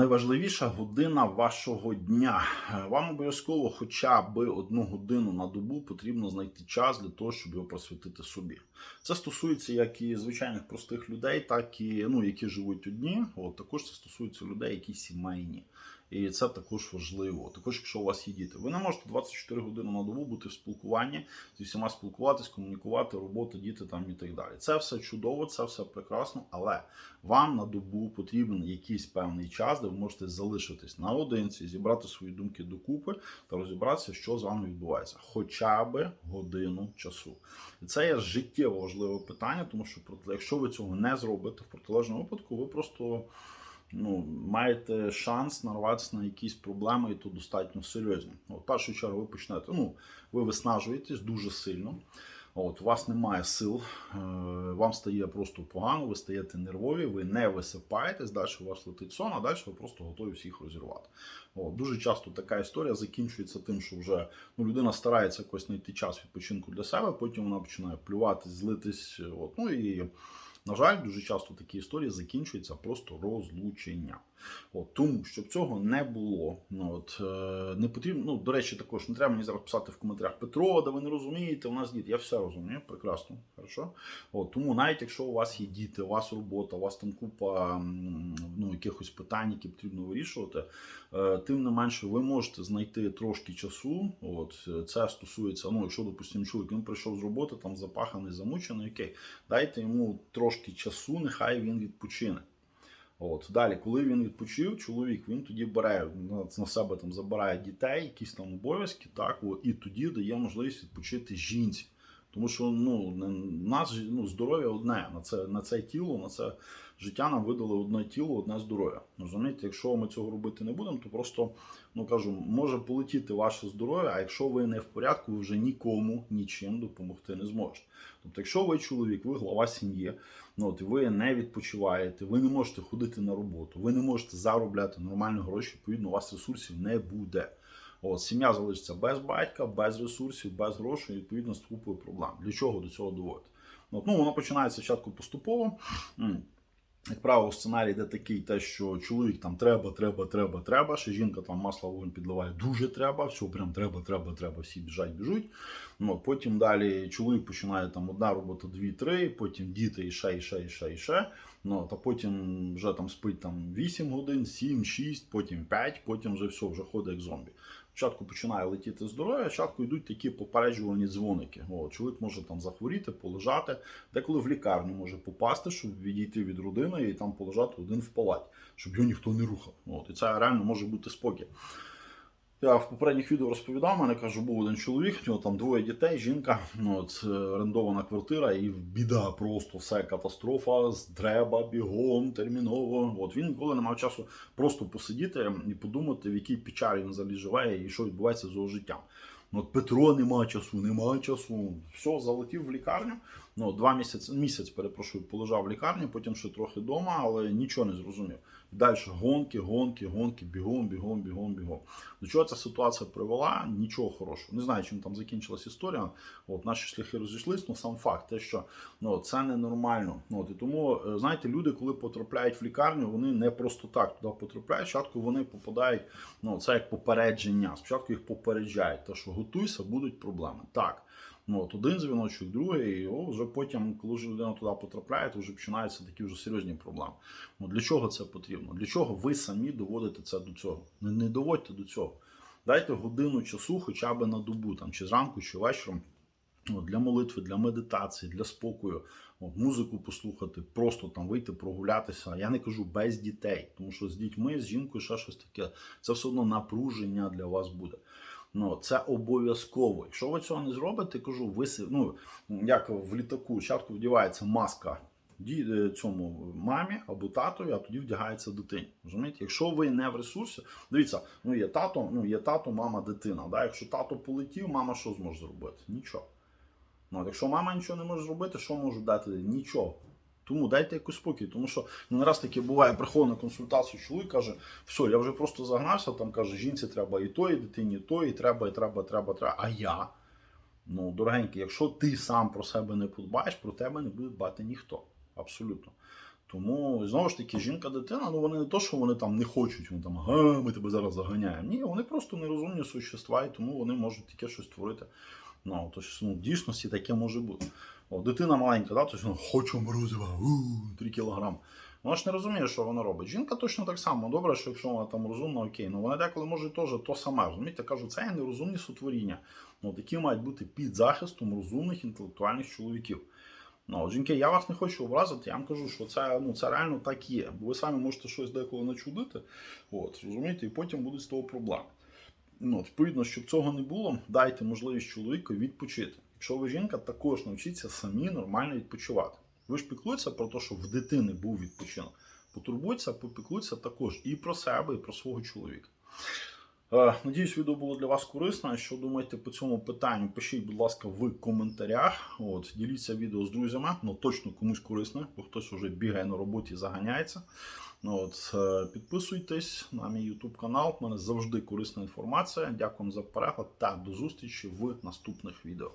Найважливіша година вашого дня. Е, Вам обов'язково хоча б одну годину на добу потрібно знайти час для того, щоб його просвітити собі. Це стосується як і звичайних простих людей, так і ну, які живуть одні. От також це стосується людей, які сімейні. І це також важливо. Також, якщо у вас є діти, ви не можете 24 години на добу бути в спілкуванні зі всіма спілкуватись, комунікувати, робота, діти там і так далі. Це все чудово, це все прекрасно, але вам на добу потрібен якийсь певний час, де ви можете залишитись наодинці, зібрати свої думки докупи та розібратися, що з вами відбувається, хоча б годину часу. І це є життєво важливе питання, тому що якщо ви цього не зробите в протилежному випадку, ви просто ну, маєте шанс нарватися на якісь проблеми, і то достатньо серйозні. От, в першу чергу ви почнете, ну, ви виснажуєтесь дуже сильно. От, у вас немає сил, е, вам стає просто погано, ви стаєте нервові, ви не висипаєтесь, далі у вас летить сон, а далі ви просто готові всіх розірвати. От, дуже часто така історія закінчується тим, що вже ну, людина старається якось знайти час відпочинку для себе, потім вона починає плюватись, злитись. От, ну і на жаль, дуже часто такі історії закінчуються просто розлученням. От, тому, щоб цього не було, ну, от, е, не потрібно, ну, до речі, також не треба мені зараз писати в коментарях Петро, да ви не розумієте, у нас діти. Я все розумію, прекрасно, хорошо. От, тому навіть якщо у вас є діти, у вас робота, у вас там купа ну, якихось питань, які потрібно вирішувати, е, тим не менше ви можете знайти трошки часу. От, це стосується, ну, якщо, допустимо, чоловік він прийшов з роботи, там запаханий, замучений, окей, дайте йому трошки часу, нехай він відпочине. От далі, коли він відпочив, чоловік він тоді бере на, себе там забирає дітей, якісь там обов'язки, так от, і тоді дає можливість відпочити жінці. Тому що ну нас ну, здоров'я одне на це на це тіло, на це життя нам видали одне тіло, одне здоров'я. Розумієте, якщо ми цього робити не будемо, то просто ну кажу, може полетіти ваше здоров'я. А якщо ви не в порядку, ви вже нікому нічим допомогти не зможете. Тобто, якщо ви чоловік, ви глава сім'ї, ну от ви не відпочиваєте, ви не можете ходити на роботу, ви не можете заробляти нормальні гроші, відповідно, у вас ресурсів не буде. От, сім'я залишиться без батька, без ресурсів, без грошей, відповідно, з купою проблем. Для чого до цього доводити? От, ну, воно починається спочатку поступово. Як правило, сценарій йде такий, те, що чоловік там треба, треба, треба, треба. Ще жінка там масло вогонь підливає дуже треба, все прям треба, треба, треба, всі біжать, біжуть. Ну, потім далі чоловік починає там одна робота, дві, три, потім діти і ще, і ще, і ще, і ще. Ну, та потім вже там спить там 8 годин, 7, 6, потім 5, потім вже все, вже ходить як зомбі. Спочатку починає летіти здоров'я, спочатку йдуть такі попереджувальні дзвоники. О, чоловік може там захворіти, полежати, деколи в лікарню може попасти, щоб відійти від родини і там полежати один в палаті, щоб його ніхто не рухав. От, і це реально може бути спокій. Я в попередніх відео розповідав, мене кажу, був один чоловік, у нього там двоє дітей, жінка, ну, от, е, орендована квартира, і біда, просто все катастрофа, треба, бігом, терміново. От він ніколи не мав часу просто посидіти і подумати, в якій печалі він взагалі живе і що відбувається з його життям. Ну, от Петро нема часу, нема часу. Все, залетів в лікарню. Ну, два місяці, місяць, перепрошую, полежав в лікарні, потім ще трохи вдома, але нічого не зрозумів. Далі гонки, гонки, гонки, бігом, бігом, бігом, бігом. До чого ця ситуація привела? Нічого хорошого. Не знаю, чим там закінчилась історія. От наші шляхи розійшлись, ну сам факт, те, що ну, це ненормально. Ну, от, і тому, е, знаєте, люди, коли потрапляють в лікарню, вони не просто так туди потрапляють. Спочатку вони попадають, ну це як попередження. Спочатку їх попереджають, те, що готуйся, будуть проблеми. Так. Ну, от один дзвіночок, другий, і вже потім, коли вже людина туди потрапляє, то вже починаються такі вже серйозні проблеми. Ну, для чого це потрібно? Для чого ви самі доводите це до цього? Не, не доводьте до цього. Дайте годину часу хоча б на добу, там, чи зранку, чи вечором. Для молитви, для медитації, для спокою, от, музику послухати, просто там вийти прогулятися. Я не кажу без дітей, тому що з дітьми, з жінкою ще щось таке. Це все одно напруження для вас буде. Ну, це обов'язково. Якщо ви цього не зробите, кажу, ви ну, як в літаку, спочатку вдівається маска е, цьому мамі або татові, а тоді вдягається дитині. Розумієте? Якщо ви не в ресурсі, дивіться, ну є тато, ну є тато, мама, дитина. Да? Якщо тато полетів, мама що зможе зробити? Нічого. Ну, якщо мама нічого не може зробити, що може дати? Нічого. Тому дайте якийсь спокій, тому що ну, не раз таке буває, приходить на консультацію чоловік каже, все, я вже просто загнався, там каже, жінці треба і то, і дитині і то, і треба, і треба, треба, треба. А я? Ну, дорогенький, якщо ти сам про себе не подбаєш, про тебе не буде дбати ніхто. Абсолютно. Тому знову ж таки, жінка-дитина, ну вони не то, що вони там не хочуть, вони там ага, ми тебе зараз заганяємо. Ні, вони просто нерозумні существа, і тому вони можуть таке щось творити. Ну, тож, ну, в дійсності таке може бути. О, дитина маленька, да, тож, ну, хочу морозива, у, 3 кілограм. Вона ж не розуміє, що вона робить. Жінка точно так само. Добре, що якщо вона там розумна, окей. Ну вона деколи може теж то саме. Розумієте, кажу, це є нерозумні сотворіння. Ну, такі мають бути під захистом розумних інтелектуальних чоловіків. Ну, жінки, я вас не хочу образити, я вам кажу, що це, ну, це реально так є. Бо ви самі можете щось деколи начудити, от, розумієте, і потім будуть з того проблеми. Ну, відповідно, щоб цього не було, дайте можливість чоловіку відпочити. Якщо ви жінка, також навчіться самі нормально відпочивати. Ви ж піклуєтеся про те, щоб в дитини був відпочинок. Потурбуйтеся, попіклуйтеся також і про себе, і про свого чоловіка. Е, Надіюсь, відео було для вас корисно. Що думаєте по цьому питанню? Пишіть, будь ласка, в коментарях. От, діліться відео з друзями, ну точно комусь корисне, бо хтось вже бігає на роботі і заганяється. Ну, От, е, підписуйтесь на мій YouTube канал. У мене завжди корисна інформація. Дякую за перегляд та до зустрічі в наступних відео.